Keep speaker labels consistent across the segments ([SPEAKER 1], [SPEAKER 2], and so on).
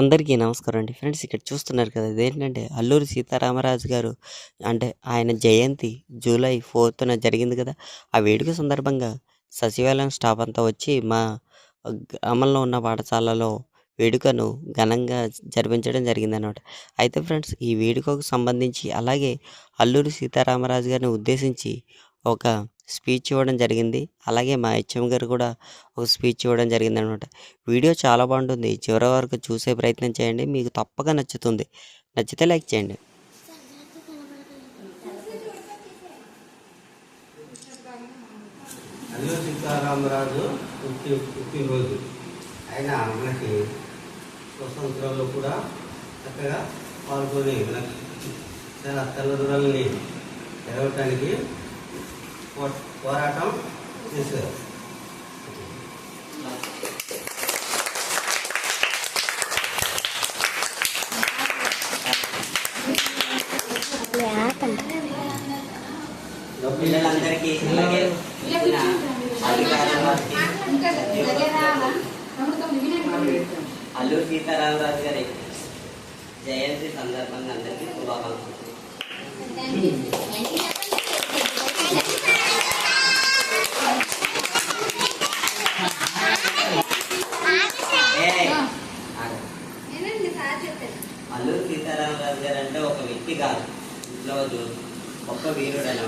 [SPEAKER 1] అందరికీ నమస్కారం అండి. ఫ్రెండ్స్ ఇక్కడ చూస్తున్నారు కదా ఇదేంటంటే అల్లూరి సీతారామరాజు గారు అంటే ఆయన జయంతి జూలై ఫోర్త్న జరిగింది కదా. ఆ వేడుక సందర్భంగా సచివాలయం స్టాఫ్ అంతా వచ్చి మా గ్రామంలో ఉన్న పాఠశాలలో వేడుకను ఘనంగా జరిపించడం జరిగిందనమాట అయితే ఫ్రెండ్స్ ఈ వేడుకకు సంబంధించి అలాగే అల్లూరి సీతారామరాజు గారిని ఉద్దేశించి ఒక స్పీచ్ ఇవ్వడం జరిగింది. అలాగే మా హెచ్ఎం గారు కూడా ఒక స్పీచ్ ఇవ్వడం జరిగింది అనమాట వీడియో చాలా బాగుంటుంది. చివరి వరకు చూసే ప్రయత్నం చేయండి. మీకు తప్పక నచ్చుతుంది. నచ్చితే లైక్ చేయండి.
[SPEAKER 2] అల్లు సీతారామరాజు పుట్టి పుట్టినరోజు. ఆయన మనకి స్వతంత్రంలో కూడా చక్కగా పాల్గొని మనకి చాలా తల్లిదండ్రులని తెరవటానికి పోరాటం చేశారు
[SPEAKER 1] పిల్లలందరికీ అలాగే ఇచ్చిన అధికారుల వారికి అల్లూరి సీతారామరాజు గారి జయంతి సందర్భంగా అందరికీ శుభాకాంక్షలు ఏయ్, ఆగు. అల్లూరి సీతారామరాజు గారు అంటే ఒక వ్యక్తి కాదు ఇంట్లో గొప్ప వీరుడని.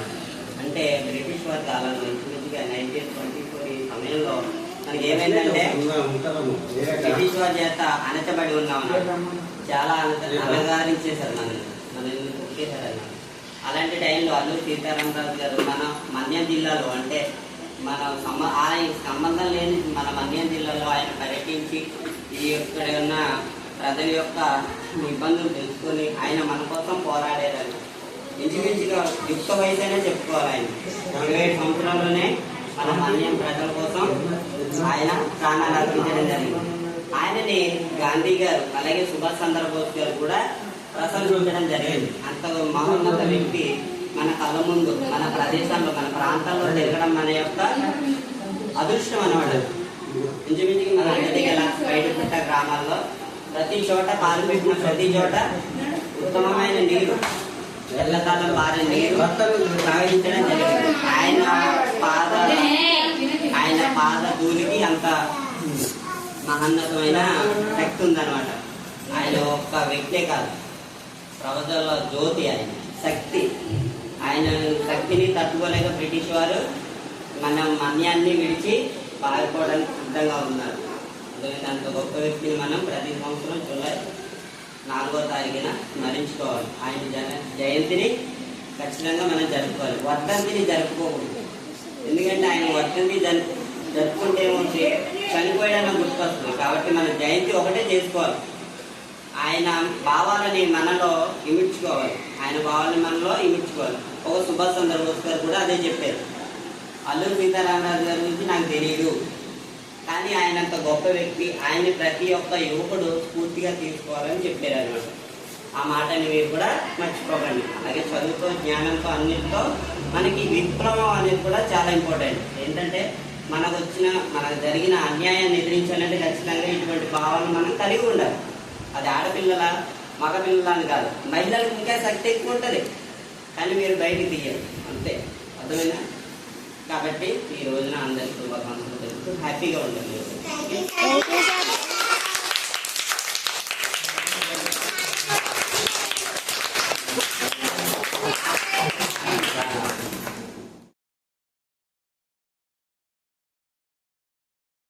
[SPEAKER 1] అంటే బ్రిటిష్ వారి కాలంలో ఇంచుమించుగా నైన్టీన్ ట్వంటీ ఫోర్ ఈ సమయంలో మనకి ఏమైందంటే బ్రిటిష్ వారి చేత అణచబడి ఉన్నాం చాలా అణచ అణగారించేశారు మనల్ని. మనల్ని తొక్కేశారు అన్నమాట అలాంటి టైంలో అల్లూరు సీతారామరాజు గారు మన మన్యం జిల్లాలో అంటే మన సంబ ఆయన సంబంధం లేని మన మన్యం జిల్లాలో ఆయన పర్యటించి ఈ ఇక్కడ ఉన్న ప్రజల యొక్క ఇబ్బందులు తెలుసుకొని ఆయన మన కోసం పోరాడేదాన్ని ఇంచుమించుగా యుక్త వయసైనా చెప్పుకోవాలి ఆయన. ఇరవై ఏడు సంవత్సరాల్లోనే మన మన్యం ప్రజల కోసం ఆయన ప్రాణాలు అర్పించడం జరిగింది. ఆయనని గాంధీ గారు అలాగే సుభాష్ చంద్రబోస్ గారు కూడా ప్రశంసించడం జరిగింది. అంత మహోన్నత వ్యక్తి మన కళ్ళ ముందు మన ప్రదేశాల్లో మన ప్రాంతాల్లో తిరగడం మన యొక్క అదృష్టం అనమాట ఇంచుమించుగా మన అడిగల బయటపుట్ట గ్రామాల్లో ప్రతి చోట కాలు పెట్టిన ప్రతి చోట ఉత్తమమైన నీరు ఎల్లకాలం పారే నీరు ప్రవహించడం జరిగింది. ఆయన పాద ఆయన పాద ధూళికి అంత మహన్నతమైన శక్తి ఉందన్నమాట. ఆయన ఒక్క వ్యక్తే కాదు. ప్రపంచంలో జ్యోతి ఆయన. శక్తి. ఆయన శక్తిని తట్టుకోలేక బ్రిటిష్ వారు మన మన్యాన్ని విడిచి పారిపోవడానికి సిద్ధంగా ఉన్నారు. అందుకని అంత గొప్ప వ్యక్తిని మనం ప్రతి సంవత్సరం జూలై నాలుగో తారీఖున స్మరించుకోవాలి. ఆయన జన జయంతిని ఖచ్చితంగా మనం జరుపుకోవాలి. వర్ధంతిని జరుపుకోకూడదు. ఎందుకంటే ఆయన వర్ధంతి జరుపు జరుపుకుంటే ఏమవుతుంది? చనిపోయాడన్న గుర్తొస్తుంది. కాబట్టి మన జయంతి ఒకటే చేసుకోవాలి. ఆయన భావాలని మనలో ఇమిడ్చుకోవాలి. ఆయన భావాలని మనలో ఇమిడ్చుకోవాలి. ఒక సుభాష్ చంద్రబోస్ గారు కూడా అదే చెప్పారు. అల్లూరి సీతారామరాజు గారి గురించి నాకు తెలియదు కానీ ఆయన అంత గొప్ప వ్యక్తి. ఆయన్ని ప్రతి ఒక్క యువకుడు స్ఫూర్తిగా తీసుకోవాలని చెప్పారు అనమాట ఆ మాటని మీరు కూడా మర్చిపోకండి. అలాగే చదువుతో జ్ఞానంతో అన్నిటితో మనకి విప్లవం అనేది కూడా చాలా ఇంపార్టెంట్. ఏంటంటే మనకు వచ్చిన మనకు జరిగిన అన్యాయాన్ని ఎదిరించాలంటే ఖచ్చితంగా ఇటువంటి భావాలను మనం కలిగి ఉండాలి. అది ఆడపిల్లల మగపిల్లల అని కాదు. మహిళలకు ఇంకా శక్తి ఎక్కువ ఉంటుంది. కానీ మీరు బయటికి తీయాలి అంతే. అర్థమైనా కాబట్టి ఈ రోజున అందరికీ శుభాకాంక్షలు. హ్యాపీగా ఉంటుంది
[SPEAKER 3] Thank you, sir.